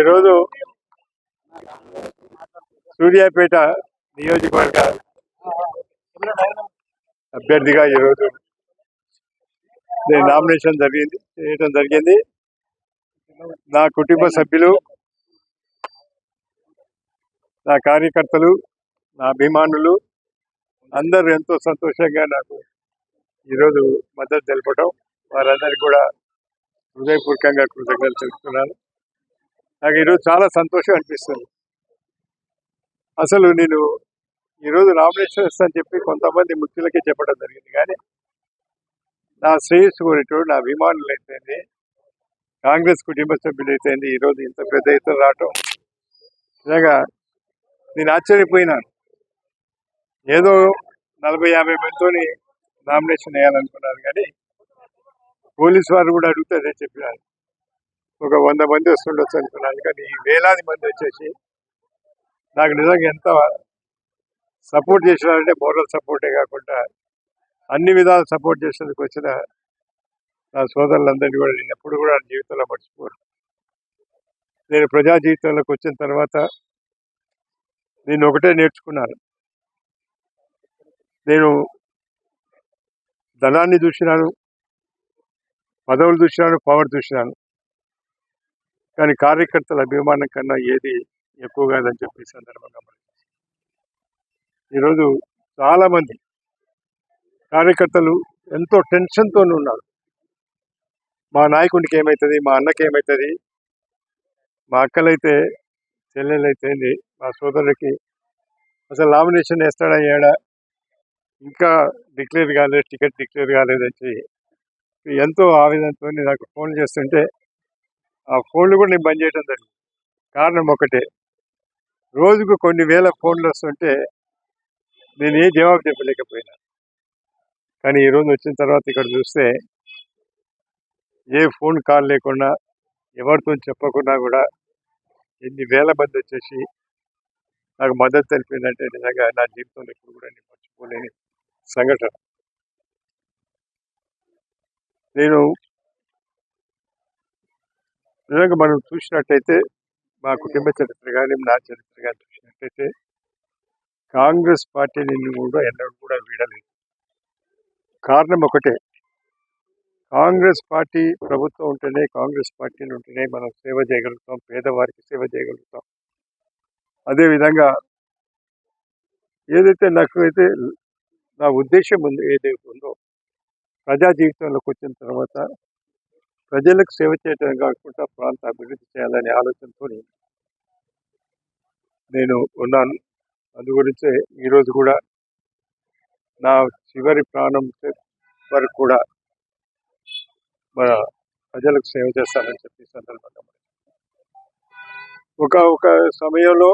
ఈరోజు సూర్యాపేట నియోజకవర్గ అభ్యర్థిగా ఈరోజు నేను నామినేషన్ జరిగింది చేయడం జరిగింది. నా కుటుంబ సభ్యులు నా కార్యకర్తలు నా అభిమానులు అందరూ ఎంతో సంతోషంగా నాకు ఈరోజు మద్దతు తెలపడం వారందరికీ కూడా హృదయపూర్వకంగా కృతజ్ఞతలు తెలుపుతున్నాను. నాకు ఈరోజు చాలా సంతోషం అనిపిస్తుంది. అసలు నేను ఈరోజు నామినేషన్ ఇస్తానని చెప్పి కొంతమంది ముఖ్యులకే చెప్పడం జరిగింది. కానీ నా శ్రేయస్సు కోరేటోడు నా అభిమానులు అయితేంది కాంగ్రెస్ కుటుంబ సభ్యులు అయితేంది ఈరోజు ఇంత పెద్ద ఎత్తున రావటం. నిజంగా నేను ఆశ్చర్యపోయినాను. ఏదో నలభై యాభై మందితోని నామినేషన్ వేయాలనుకున్నాను కానీ పోలీస్ వారు కూడా అడిగితే అదే చెప్పినారు. ఒక వంద మంది వస్తుండొచ్చు అనుకున్నాను కానీ ఈ వేలాది మంది వచ్చేసి నాకు నిజంగా ఎంత సపోర్ట్ చేసినారంటే మోరల్ సపోర్టే కాకుండా అన్ని విధాలు సపోర్ట్ చేసేందుకు వచ్చిన నా సోదరులందరినీ కూడా నేను ఎప్పుడు కూడా నా జీవితంలో మర్చిపోరు నేను ప్రజా జీవితంలోకి వచ్చిన తర్వాత నేను ఒకటే నేర్చుకున్నాను. నేను ధనాన్ని చూసినాను పదవులు చూసినాను పవర్ చూసినాను. కానీ కార్యకర్తల అభిమానం కన్నా ఏది ఎక్కువగా అని చెప్పి సందర్భంగా ఈరోజు చాలామంది కార్యకర్తలు ఎంతో టెన్షన్తో ఉన్నారు. మా నాయకుడికి ఏమవుతుంది మా అన్నకి ఏమవుతుంది మా అక్కలైతే చెల్లెలైతేంది మా సోదరుడికి అసలు నామినేషన్ వేస్తాడా ఏడా? ఇంకా డిక్లేర్ కాలేదు టికెట్ డిక్లేర్ కాలేదని చెప్పి ఎంతో ఆవేదనతో నాకు ఫోన్ చేస్తుంటే ఆ ఫోన్లు కూడా నేను బంద్ చేయడం జరిగింది. కారణం ఒకటే. రోజుకు కొన్ని వేల ఫోన్లు వస్తుంటే నేను ఏ జవాబు చెప్పలేకపోయినా. కానీ ఈరోజు వచ్చిన తర్వాత ఇక్కడ చూస్తే ఏ ఫోన్ కాల్ లేకుండా ఎవరితో చెప్పకుండా కూడా ఎన్ని వేల మంది వచ్చేసి నాకు మద్దతు తెలిపిందంటే నిజంగా నా జీవితంలో ఎప్పుడు కూడా నేను మర్చిపోలేని సంఘటన. నేను నిజంగా మనం చూసినట్టయితే మా కుటుంబ చరిత్ర కానీ నా చరిత్ర కానీ చూసినట్టయితే కాంగ్రెస్ పార్టీని కూడా ఎన్నడూ కూడా వీడలేదు. కారణం ఒకటే. కాంగ్రెస్ పార్టీ ప్రభుత్వం ఉంటేనే కాంగ్రెస్ పార్టీలు ఉంటేనే మనం సేవ చేయగలుగుతాం పేదవారికి సేవ చేయగలుగుతాం. అదేవిధంగా ఏదైతే నాకు అయితే నా ఉద్దేశం ఉంది ఏదైతే ఉందో ప్రజా జీవితంలోకి వచ్చిన తర్వాత ప్రజలకు సేవ చేయడం కాకుండా ప్రాంత అభివృద్ధి చేయాలనే ఆలోచనతో నేను ఉన్నాను. అందు గురించే ఈరోజు కూడా నా చివరి ప్రాణం వరకు కూడా మన ప్రజలకు సేవ చేస్తానని చెప్పి సందర్భంగా ఒక ఒక సమయంలో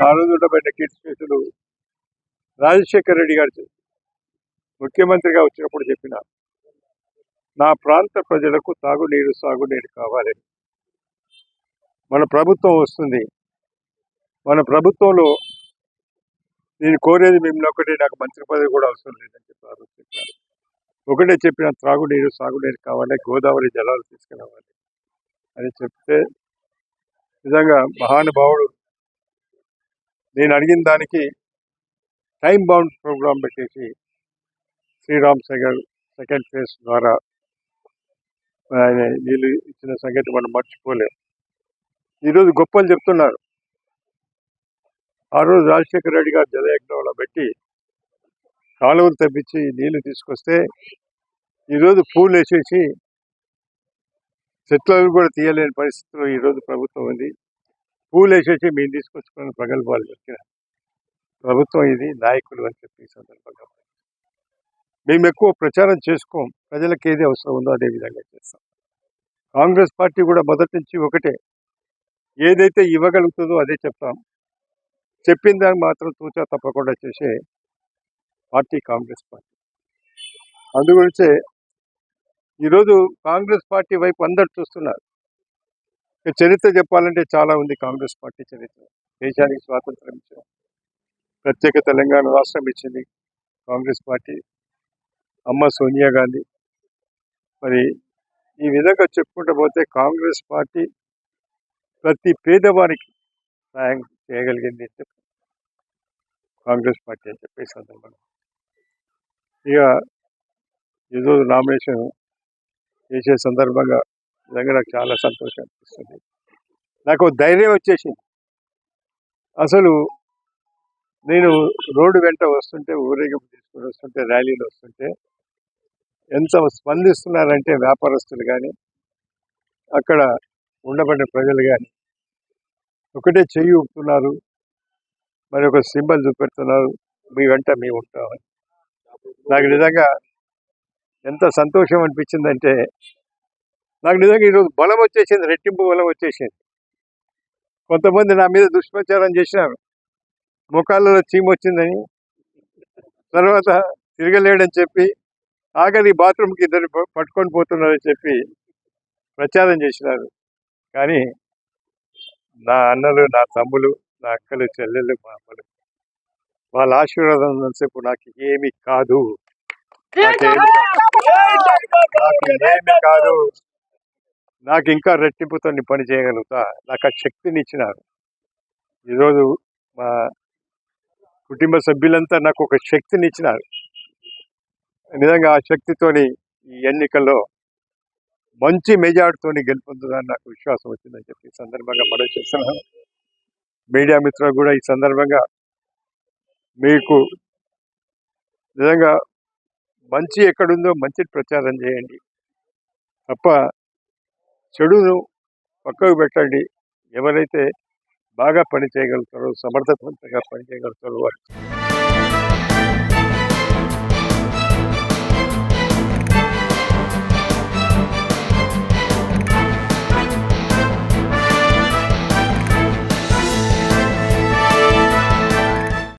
ఆ రోజు ఉండబడిన కిడ్స్ కేసులు రాజశేఖర్ రెడ్డి గారు ముఖ్యమంత్రిగా వచ్చినప్పుడు చెప్పిన నా ప్రాంత ప్రజలకు తాగునీరు సాగునీరు కావాలి మన ప్రభుత్వం వస్తుంది. మన ప్రభుత్వంలో నేను కోరేది మిమ్మల్ని ఒకటి నాకు మంత్రి పదవి కూడా అవసరం లేదని చెప్పి చెప్పారు ఒకటే చెప్పిన త్రాగునీరు సాగునీరు కావాలి గోదావరి జలాలు తీసుకురావాలి అని చెప్తే నిజంగా మహానుభావుడు నేను అడిగిన దానికి టైం బౌండ్ ప్రోగ్రాం పెట్టేసి శ్రీరామ్ సాగర్ సెకండ్ ఫేజ్ ద్వారా ఆయన నీళ్ళు ఇచ్చిన సంగతి మనం మర్చిపోలేము ఈరోజు గొప్పలు చెప్తున్నారు. ఆ రోజు రాజశేఖర రెడ్డి గారు జలయజ్ఞంలో పెట్టి కాలువలు తప్పించి నీళ్ళు తీసుకొస్తే ఈరోజు పూలు వేసేసి చెట్లను కూడా తీయలేని పరిస్థితిలో ఈరోజు ప్రభుత్వం ఉంది. పూలు వేసేసి మేము తీసుకొచ్చుకున్న ప్రగల్భాలు చెప్పిన ప్రభుత్వం ఇది నాయకులు అని చెప్పి సందర్భంగా మేము ఎక్కువ ప్రచారం చేసుకోం. ప్రజలకు ఏది అవసరం ఉందో అదే విధంగా చేస్తాం. కాంగ్రెస్ పార్టీ కూడా మొదటి నుంచి ఒకటే. ఏదైతే ఇవ్వగలుగుతుందో అదే చెప్తాం. చెప్పిన దాన్ని మాత్రం తూచా తప్పకుండా చేసే పార్టీ కాంగ్రెస్ పార్టీ. అందుగురించే ఈరోజు కాంగ్రెస్ పార్టీ వైపు అందరు చూస్తున్నారు. చరిత్ర చెప్పాలంటే చాలా ఉంది కాంగ్రెస్ పార్టీ చరిత్ర. దేశానికి స్వాతంత్రం ఇచ్చిన ప్రత్యేక తెలంగాణ రాష్ట్రం ఇచ్చింది కాంగ్రెస్ పార్టీ. అమ్మ సోనియా గాంధీ. మరి ఈ విధంగా చెప్పుకుంటూ పోతే కాంగ్రెస్ పార్టీ ప్రతి పేదవారికి సాయం చేయగలిగింది అంటే కాంగ్రెస్ పార్టీ అని చెప్పి సందర్భంగా. ఇక ఏదో నామినేషన్ చేసే సందర్భంగా నిజంగా నాకు చాలా సంతోషం అనిపిస్తుంది. నాకు ధైర్యం వచ్చేసింది. అసలు నేను రోడ్డు వెంట వస్తుంటే ఊరేగింపు తీసుకుని వస్తుంటే ర్యాలీలు వస్తుంటే ఎంత స్పందిస్తున్నారంటే వ్యాపారస్తులు కానీ అక్కడ ఉండబడిన ప్రజలు కానీ ఒకటే చెయ్యి ఊపుతున్నారు మరి ఒక సింబల్ చూపెడుతున్నారు మీ వెంట మేము ఉంటామని నాకు నిజంగా ఎంత సంతోషం అనిపించిందంటే నాకు నిజంగా ఈరోజు బలం వచ్చేసింది రెట్టింపు బలం వచ్చేసింది. కొంతమంది నా మీద దుష్ప్రచారం చేసినారు ముఖాలలో చీమ వచ్చిందని తర్వాత తిరగలేడని చెప్పి ఆఖరి బాత్రూమ్కి ఇద్దరు పట్టుకొని పోతున్నారని చెప్పి ప్రచారం చేసినారు. కానీ నా అన్నలు నా తమ్ములు నా అక్కలు చెల్లెళ్ళు మా అమ్మలు వాళ్ళ ఆశీర్వాదం సేపు నాకు ఏమి కాదు. నాకు ఏమి కాదు. నాకు ఇంకా రెట్టింపుతో పని చేయగలుగుతా. నాకు ఆ శక్తిని ఇచ్చినారు. ఈరోజు మా కుటుంబ సభ్యులంతా నాకు ఒక శక్తిని ఇచ్చినారు. నిజంగా ఆ శక్తితోని ఈ ఎన్నికల్లో మంచి మెజార్టీతోని గెలుపొందుదని నాకు విశ్వాసం వచ్చిందని చెప్పి ఈ సందర్భంగా మనవి చేస్తున్నాను. మీడియా మిత్రులు కూడా ఈ సందర్భంగా మీకు నిజంగా మంచి ఎక్కడుందో మంచి ప్రచారం చేయండి. తప్ప చెడును పక్కకు పెట్టండి. ఎవరైతే బాగా పని చేయగలుగుతారో సమర్థవంతంగా పని చేయగలుగుతారో వారు